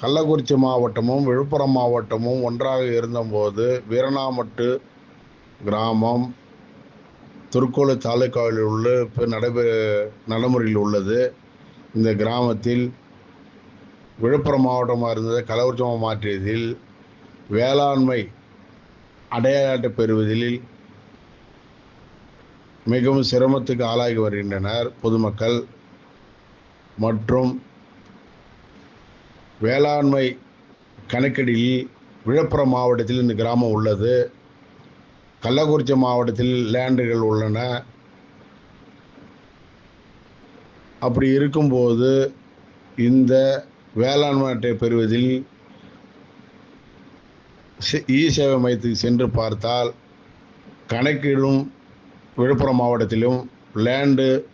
கள்ளக்குறிச்சி மாவட்டமும் விழுப்புரம் மாவட்டமும் ஒன்றாக இருந்தபோது வீரனாமட்டு கிராமம் திருக்கோளு தாலுக்காவில் உள்ள இப்போ நடைபெற நடைமுறையில் உள்ளது. இந்த கிராமத்தில் விழுப்புரம் மாவட்டமாக இருந்தது கள்ளக்குறிச்சி மாற்றியதில் வேளாண்மை அடையாளத்தை பெறுவதில் மிகவும் சிரமத்துக்கு ஆளாகி வருகின்றனர் பொதுமக்கள் மற்றும் வேளாண்மை கணக்கெடியில் விழுப்புரம் மாவட்டத்தில் இந்த கிராமம் உள்ளது. கள்ளக்குறிச்சி மாவட்டத்தில் லேண்டுகள் உள்ளன. அப்படி இருக்கும்போது இந்த வேளாண்மை அட்டை பெறுவதில் இ சேவை மையத்துக்கு சென்று பார்த்தால் கணக்கிலும் விழுப்புரம் மாவட்டத்திலும் லேண்டு